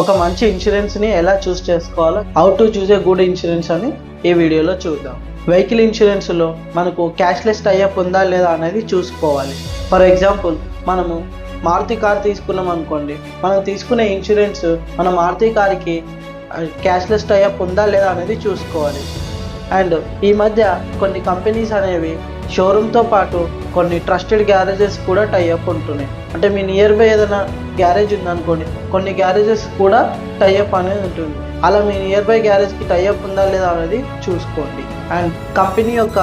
ఒక మంచి ఇన్సూరెన్స్ని ఎలా చూస్ చేసుకోవాలో how to choose a good insurance అని ఈ వీడియోలో చూద్దాం. వెహికల్ ఇన్సూరెన్స్లో మనకు క్యాష్లెస్ టైఅప్ ఉందా లేదా అనేది చూసుకోవాలి. ఫర్ ఎగ్జాంపుల్ మనము మారుతి కార్ తీసుకున్నాం అనుకోండి. మనం తీసుకునే ఇన్సూరెన్స్ మన మారుతి కార్కి క్యాష్లెస్ టైఅప్ ఉందా లేదా అనేది చూసుకోవాలి. అండ్ ఈ మధ్య కొన్ని కంపెనీస్ అనేవి షోరూమ్తో పాటు కొన్ని ట్రస్టెడ్ గ్యారేజెస్ కూడా టైఅప్ ఉంటున్నాయి. అంటే మీ నియర్ బై ఏదైనా గ్యారేజ్ ఉందనుకోండి కొన్ని గ్యారేజెస్ కూడా టైఅప్ అనేది ఉంటుంది. అలా మీ నియర్ బై గ్యారేజ్కి టైఅప్ ఉందా లేదా అనేది చూసుకోండి. అండ్ కంపెనీ యొక్క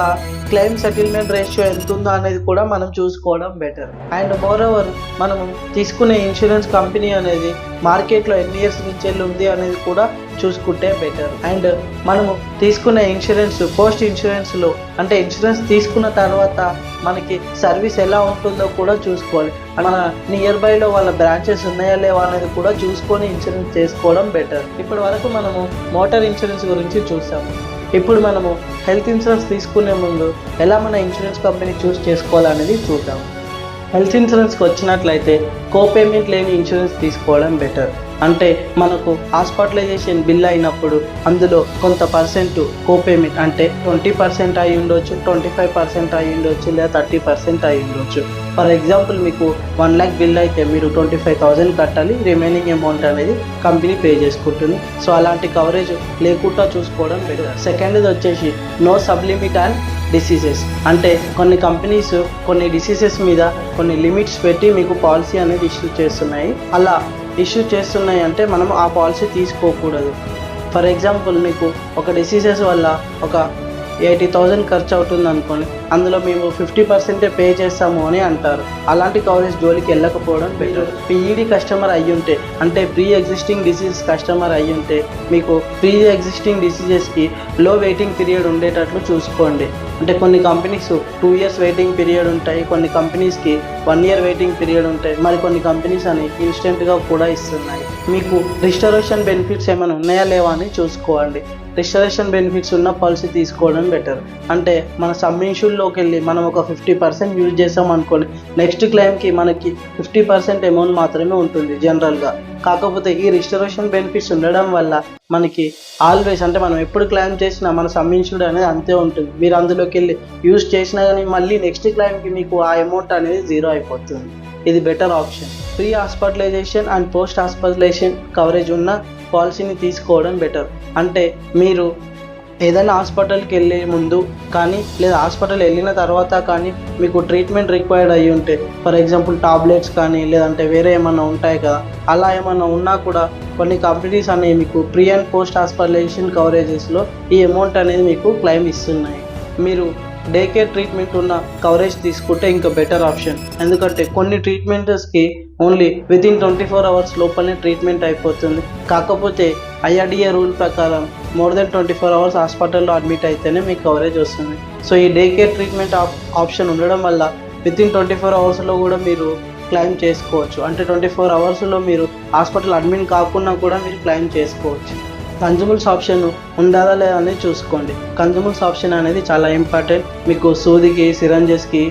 క్లెయిమ్ సెటిల్మెంట్ రేషియో ఎంత ఉందో అనేది కూడా మనం చూసుకోవడం బెటర్ అండ్ మోర్ ఓవర్ మనం తీసుకునే ఇన్సూరెన్స్ కంపెనీ అనేది మార్కెట్లో ఎన్ని ఇయర్స్ నుంచి వెళ్ళి ఉంది అనేది కూడా చూసుకుంటే బెటర్ అండ్ మనము తీసుకునే ఇన్సూరెన్స్ పోస్ట్ ఇన్సూరెన్స్లో అంటే ఇన్సూరెన్స్ తీసుకున్న తర్వాత మనకి సర్వీస్ ఎలా ఉంటుందో కూడా చూసుకోవాలి. మన నియర్ బైలో వాళ్ళ బ్రాంచెస్ ఉన్నాయా లేవా అనేది కూడా చూసుకొని ఇన్సూరెన్స్ చేసుకోవడం బెటర్ ఇప్పటి వరకు మనము మోటార్ ఇన్సూరెన్స్ గురించి చూసాము ఇప్పుడు మనము హెల్త్ ఇన్సూరెన్స్ తీసుకునే ముందు ఎలా మన ఇన్సూరెన్స్ కంపెనీ చూస్ చేసుకోవాలనేది చూద్దాం. హెల్త్ ఇన్సూరెన్స్కి వచ్చినట్లయితే కోపేమెంట్ లేని ఇన్సూరెన్స్ తీసుకోవడం బెటర్ అంటే మనకు హాస్పిటలైజేషన్ బిల్ అయినప్పుడు అందులో కొంత పర్సెంట్ కోపేమెంట్ అంటే ట్వంటీ పర్సెంట్ అయి ఉండొచ్చు ట్వంటీ ఫైవ్ పర్సెంట్ అయి ఉండొచ్చు లేదా థర్టీ పర్సెంట్ అయి ఉండొచ్చు. ఫర్ ఎగ్జాంపుల్ మీకు వన్ ల్యాక్ బిల్ అయితే మీరు ట్వంటీ ఫైవ్ థౌజండ్ కట్టాలి రిమైనింగ్ అమౌంట్ అనేది కంపెనీ పే చేసుకుంటుంది. సో అలాంటి కవరేజ్ లేకుండా చూసుకోవడం బెటర్ సెకండ్ది వచ్చేసి నో సబ్లిమిట్ అండ్ డిసీజెస్ అంటే కొన్ని కంపెనీస్ కొన్ని డిసీజెస్ మీద కొన్ని లిమిట్స్ పెట్టి మీకు పాలసీ అనేది ఇష్యూ చేస్తున్నాయి. అలా ఇష్యూ చేస్తున్నాయి అంటే మనం ఆ పాలసీ తీసుకోకూడదు. ఫర్ ఎగ్జాంపుల్ మీకు ఒక డిసీజెస్ వల్ల ఒక ఎయిటీ థౌజండ్ ఖర్చు అవుతుంది అనుకోండి అందులో మేము ఫిఫ్టీ పర్సెంటే పే చేస్తాము అని అంటారు. అలాంటి కవరేజ్ జోలికి వెళ్ళకపోవడం బెటర్ పీఈడి కస్టమర్ అయ్యుంటే అంటే ప్రీ ఎగ్జిస్టింగ్ డిసీజ్ కస్టమర్ అయ్యుంటే మీకు ప్రీ ఎగ్జిస్టింగ్ డిసీజెస్కి లో వెయిటింగ్ పీరియడ్ ఉండేటట్లు చూసుకోండి. అంటే కొన్ని companies two years waiting period ఉంటాయి కొన్ని కంపెనీస్కి వన్ ఇయర్ వెయిటింగ్ పీరియడ్ ఉంటాయి. మరి కొన్ని కంపెనీస్ అని ఇన్స్టెంట్గా కూడా ఇస్తున్నాయి. మీకు రిస్టరేషన్ బెనిఫిట్స్ ఏమైనా ఉన్నాయా లేవా అని చూసుకోండి. రిస్టరేషన్ బెనిఫిట్స్ ఉన్న పాలసీ తీసుకోవడం బెటర్ అంటే మన సబ్మిషన్లోకి వెళ్ళి మనం ఒక ఫిఫ్టీ పర్సెంట్ యూజ్ చేసాం అనుకోండి నెక్స్ట్ క్లెయిమ్కి మనకి ఫిఫ్టీ పర్సెంట్ అమౌంట్ మాత్రమే ఉంటుంది జనరల్గా కాకపోతే ఈ రిస్టరేషన్ బెనిఫిట్స్ ఉండడం వల్ల మనకి ఆల్వేస్ అంటే మనం ఎప్పుడు క్లెయిమ్ చేసినా మన సబ్మిన్షుడ్ అనేది అంతే ఉంటుంది. మీరు అందులోకి వెళ్ళి యూజ్ చేసినా కానీ మళ్ళీ నెక్స్ట్ క్లెయిమ్కి మీకు ఆ అమౌంట్ అనేది జీరో అయిపోతుంది. ఇది better option pre hospitalization and post hospitalization coverage ఉన్న పాలసీని తీసుకోవడం బెటర్ అంటే మీరు ఏదైనా హాస్పిటల్కి వెళ్ళే ముందు కానీ లేదా హాస్పిటల్ వెళ్ళిన తర్వాత కానీ మీకు ట్రీట్మెంట్ రిక్వైర్డ్ అయ్యి ఉంటే ఫర్ ఎగ్జాంపుల్ టాబ్లెట్స్ కానీ లేదంటే వేరే ఏమైనా ఉంటాయి కదా అలా ఏమైనా ఉన్నా కూడా కొన్ని కంపెనీస్ అనేవి మీకు ప్రీ అండ్ పోస్ట్ హాస్పిటలైజేషన్ కవరేజెస్లో ఈ అమౌంట్ అనేది మీకు క్లెయిమ్ ఇస్తున్నాయి. మీరు డే కేర్ ట్రీట్మెంట్ ఉన్న కవరేజ్ తీసుకుంటే ఇంకా బెటర్ ఆప్షన్ ఎందుకంటే కొన్ని ట్రీట్మెంట్స్కి only within twenty four hours లోపలనే ట్రీట్మెంట్ అయిపోతుంది. కాకపోతే ఐఆర్డిఏ రూల్ ప్రకారం more than twenty four hours హాస్పిటల్లో అడ్మిట్ అయితేనే మీకు కవరేజ్ వస్తుంది. సో ఈ డే కేర్ ట్రీట్మెంట్ ఆప్షన్ ఉండడం వల్ల విత్ ఇన్ ట్వంటీ ఫోర్ అవర్స్లో కూడా మీరు క్లెయిమ్ చేసుకోవచ్చు. అంటే ట్వంటీ ఫోర్ అవర్స్లో మీరు హాస్పిటల్ అడ్మిట్ కాకుండా కూడా మీరు క్లెయిమ్ చేసుకోవచ్చు. కన్జ్యూమల్స్ ఆప్షన్ ఉండాలా లేదా అనేది చూసుకోండి. కన్జ్యూమల్స్ ఆప్షన్ అనేది చాలా ఇంపార్టెంట్. మీకు సూదికి సిరంజెస్కి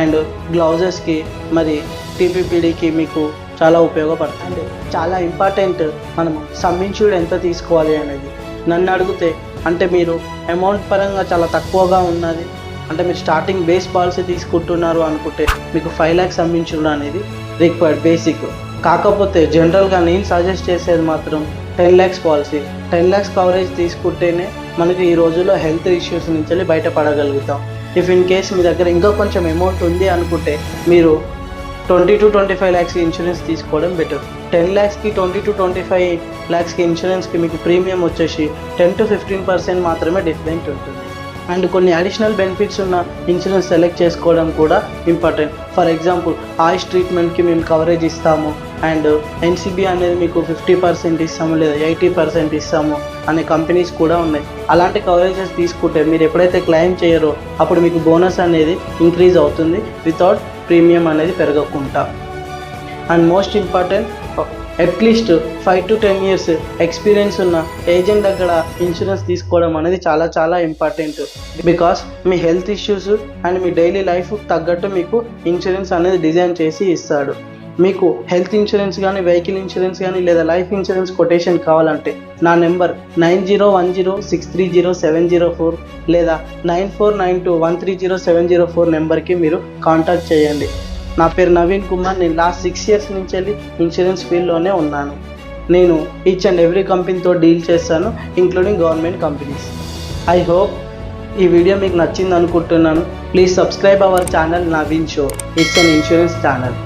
అండ్ గ్లౌజెస్కి మరి టీపీపీడీకి మీకు చాలా ఉపయోగపడుతుంది. చాలా ఇంపార్టెంట్ మనం సమ్మించుడు ఎంత తీసుకోవాలి అనేది. నన్ను అడిగితే అంటే మీరు అమౌంట్ పరంగా చాలా తక్కువగా ఉన్నది. అంటే మీరు స్టార్టింగ్ బేస్ పాలసీ తీసుకుంటున్నారు అనుకుంటే మీకు ఫైవ్ ల్యాక్స్ సమ్మిన్షూడ్ అనేది రిక్వైర్డ్ బేసిక్ కాకపోతే జనరల్గా నేను సజెస్ట్ చేసేది మాత్రం ten lakhs policy. Ten lakhs coverage తీసుకుంటేనే మనకి ఈ రోజుల్లో హెల్త్ ఇష్యూస్ నుంచి బయటపడగలుగుతాం. ఇఫ్ ఇన్ కేస్ మీ దగ్గర ఇంకా కొంచెం అమౌంట్ ఉంది అనుకుంటే మీరు ట్వంటీ టు ట్వంటీ ఫైవ్ ల్యాక్స్కి ఇన్సూరెన్స్ తీసుకోవడం బెటర్. టెన్ ల్యాక్స్కి ట్వంటీ టు ట్వంటీ ఫైవ్ ల్యాక్స్కి ఇన్సూరెన్స్కి మీకు ప్రీమియం వచ్చేసి టెన్ టు ఫిఫ్టీన్ పర్సెంట్ మాత్రమే డిఫరెంట్ ఉంటుంది. అండ్ కొన్ని అడిషనల్ బెనిఫిట్స్ ఉన్న ఇన్సూరెన్స్ సెలెక్ట్ చేసుకోవడం కూడా ఇంపార్టెంట్. ఫర్ ఎగ్జాంపుల్ ఆయిస్ ట్రీట్మెంట్కి మేము కవరేజ్ ఇస్తాము. అండ్ ఎన్సీబీ అనేది మీకు ఫిఫ్టీ పర్సెంట్ ఇస్తాము లేదా ఎయిటీ పర్సెంట్ ఇస్తాము అనే కంపెనీస్ కూడా ఉన్నాయి. అలాంటి కవరేజెస్ తీసుకుంటే మీరు ఎప్పుడైతే క్లెయిమ్ చేయరో అప్పుడు మీకు బోనస్ అనేది ఇంక్రీజ్ అవుతుంది వితౌట్ ప్రీమియం అనేది పెరగకుండా. And most important at least five to ten years experience ఉన్న ఏజెంట్ దగ్గర ఇన్సూరెన్స్ తీసుకోవడం అనేది చాలా చాలా ఇంపార్టెంట్ బికాస్ మీ హెల్త్ ఇష్యూస్ అండ్ మీ డైలీ లైఫ్ తగ్గట్టు మీకు ఇన్సూరెన్స్ అనేది డిజైన్ చేసి ఇస్తాడు. మీకు హెల్త్ ఇన్సూరెన్స్ కానీ వెహికల్ ఇన్సూరెన్స్ కానీ లేదా లైఫ్ ఇన్సూరెన్స్ కొటేషన్ కావాలంటే నా number nine zero one zero six three zero seven zero four లేదా nine four nine two one three zero seven zero four నెంబర్కి మీరు కాంటాక్ట్ చేయండి. నా పేరు నవీన్ కుమార్. నేను లాస్ట్ సిక్స్ ఇయర్స్ నుంచి వెళ్ళి ఇన్సూరెన్స్ ఫీల్డ్లోనే ఉన్నాను. నేను ఈచ్ అండ్ ఎవ్రీ కంపెనీతో డీల్ చేస్తాను including government companies I hope ఈ వీడియో మీకు నచ్చింది అనుకుంటున్నాను please subscribe our channel Naveen show it's on insurance channel